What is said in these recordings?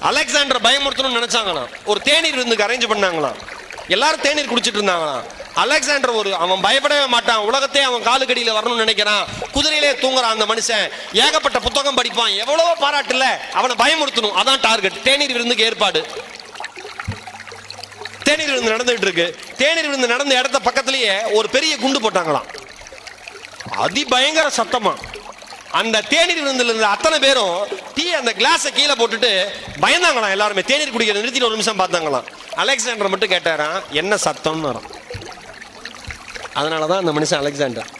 Alexander பயமுறுத்தணும்னு நினைச்சாங்களாம். ஒரு தேநீர் விருந்துக்கு அரேஞ்ச் பண்ணாங்களாம். எல்லாரும் தேநீர் குடிச்சிட்டு இருந்தாங்களாம். அலெக்சாண்டர் ஒரு அவன் பயப்படவே மாட்டான். உலகத்தே அவன் காலுக்கடியில் வரணும்னு நினைக்கிறான். குதிரையிலே தூங்குறான் அந்த மனுஷன். ஏகப்பட்ட புத்தகம் படிப்பான். எவ்வளவோ பாராட்டுல அவனை பயமுறுத்தணும். அதான் டார்கெட் தேநீர் விருந்துக்கு ஏற்பாடு. தேநீர் விருந்து நடந்துகிட்டு இருக்கு. தேநீர் விருந்து நடந்த இடத்த பக்கத்திலேயே ஒரு பெரிய குண்டு போட்டாங்களாம். அதிபயங்கர சத்தமா. அந்த தேநீர் விருந்தில் இருந்த அத்தனை பேரும் டீ அந்த கிளாஸை கீழே போட்டுட்டு பயந்தாங்களாம் எல்லாருமே. தேநீர் குடிக்கிற நிறுத்திட்டு ஒரு நிமிஷம் பார்த்தாங்களாம். அலெக்சாண்டர் மட்டும் கேட்டாராம் என்ன சத்தம்னு? வரும் அதனால தான் அந்த மனுஷன் அலெக்சாண்டர்.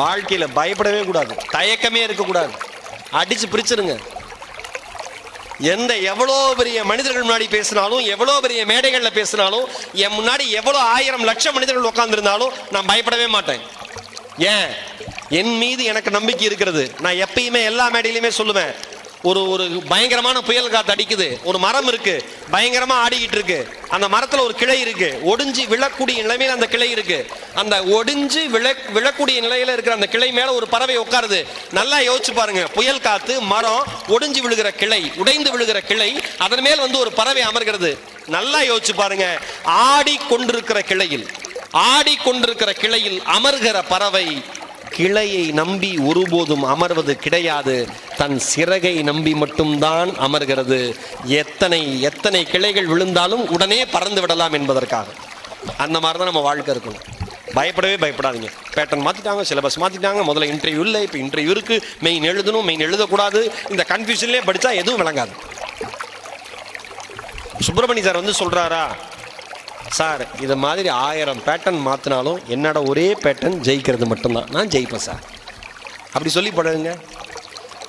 வாழ்க்கையில பயப்படவே கூடாது. தயக்கமே இருக்கக்கூடாது. அடிச்சு பிரிச்சிருங்க. எந்த எவ்வளோ பெரிய மனிதர்கள் முன்னாடி பேசினாலும் எவ்வளோ பெரிய மேடைகளில் பேசினாலும் என் முன்னாடி எவ்வளோ ஆயிரம் லட்சம் மனிதர்கள் உட்காந்துருந்தாலும் நான் பயப்படவே மாட்டேன். ஏன்? என் மீது எனக்கு நம்பிக்கை இருக்கிறது. நான் எப்பயுமே எல்லா மேடையிலுமே சொல்லுவேன். ஒரு ஒரு பயங்கரமான புயல் காத்து அடிக்குது. ஒரு மரம் இருக்கு. பயங்கரமா ஆடிக்கிட்டு இருக்கு. அந்த மரத்துல ஒரு கிளை இருக்கு. ஒடிஞ்சு விழக்கூடிய நிலைமையில அந்த கிளை இருக்கு. அந்த ஒடிஞ்சு விழ விழக்கூடிய நிலையில இருக்கிற அந்த கிளை மேல ஒரு பறவை உட்காருது. நல்லா யோசிச்சு பாருங்க. புயல் காத்து மரம் ஒடிஞ்சு விழுகிற கிளை உடைந்து விழுகிற கிளை அதன் மேல் வந்து ஒரு பறவை அமர்கிறது. நல்லா யோசிச்சு பாருங்க. ஆடி கொண்டிருக்கிற கிளையில். ஆடிக்கொண்டிருக்கிற கிளையில் அமர்கிற பறவை கிளையை நம்பி ஒருபோதும் அமர்வது கிடையாது. தன் சிறகை நம்பி மட்டும்தான் அமர்கிறது. எத்தனை எத்தனை கிளைகள் விழுந்தாலும் உடனே பறந்து விடலாம் என்பதற்காக. அந்த மாதிரி தான் நம்ம வாழ்க்கை இருக்கணும். பயப்படவே பயப்படாதீங்க. பேட்டர்ன் மாற்றிட்டாங்க சிலபஸ் மாற்றிட்டாங்க முதல்ல இன்டர்வியூ இல்லை இப்போ இன்டர்வியூ இருக்கு. மெயின் எழுதணும் மெயின் எழுதக்கூடாது. இந்த கன்ஃபியூஷன்லேயே படித்தா எதுவும் விளங்காது. சுப்பிரமணி சார் வந்து சொல்கிறாரா சார் இது மாதிரி ஆயிரம் பேட்டர்ன் மாற்றினாலும் என்னோட ஒரே பேட்டர்ன் ஜெயிக்கிறது மட்டும்தான். நான் ஜெயிப்பேன் சார். அப்படி சொல்லி பழகுங்க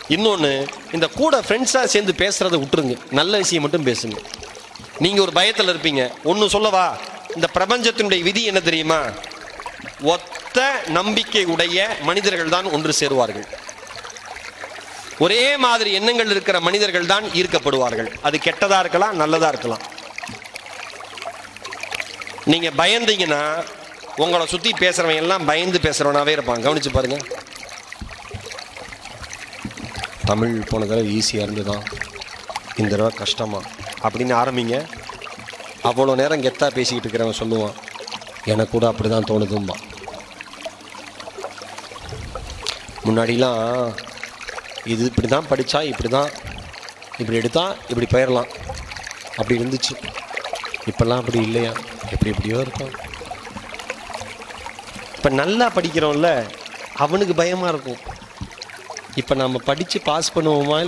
இன்னொன்று இந்த கூட ஃப்ரெண்ட்ஸாக சேர்ந்து பேசுகிறத விட்டுருங்க. நல்ல விஷயம் மட்டும் பேசுங்க. நீங்கள் ஒரு பயத்தில் இருப்பீங்க. ஒன்று சொல்லவா? இந்த பிரபஞ்சத்தினுடைய விதி என்ன தெரியுமா? ஒத்த நம்பிக்கை உடைய மனிதர்கள் தான் ஒன்று சேருவார்கள். ஒரே மாதிரி எண்ணங்கள் இருக்கிற மனிதர்கள் தான் ஈர்க்கப்படுவார்கள். அது கெட்டதாக இருக்கலாம் நல்லதாக இருக்கலாம். நீங்கள் பயந்தீங்கன்னா உங்களை சுற்றி பேசுறவன் எல்லாம் பயந்து பேசுகிறவனாகவே இருப்பான் கவனிச்சு பாருங்கள் தமிழ் போன தடவை ஈஸியாக இருந்துதான் இந்த தடவை கஷ்டமா. அப்படின்னு ஆரம்பிங்க. அவ்வளோ நேரம் கெத்தாக பேசிக்கிட்டு இருக்கிறவன் சொல்லுவான் எனக்கு கூட அப்படி தான் தோணுதும்பா முன்னாடிலாம் இது இப்படி தான் படித்தா இப்படி தான் இப்படி எடுத்தால் இப்படி போயிடலாம் அப்படி இருந்துச்சு. இப்போல்லாம் அப்படி இல்லையா? எப்படி எப்படியோ இருக்கும் இப்போ நல்லா படிக்கிறோம்ல அவனுக்கு பயமாக இருக்கும். இப்போ நம்ம படித்து பாஸ் பண்ணுவோமா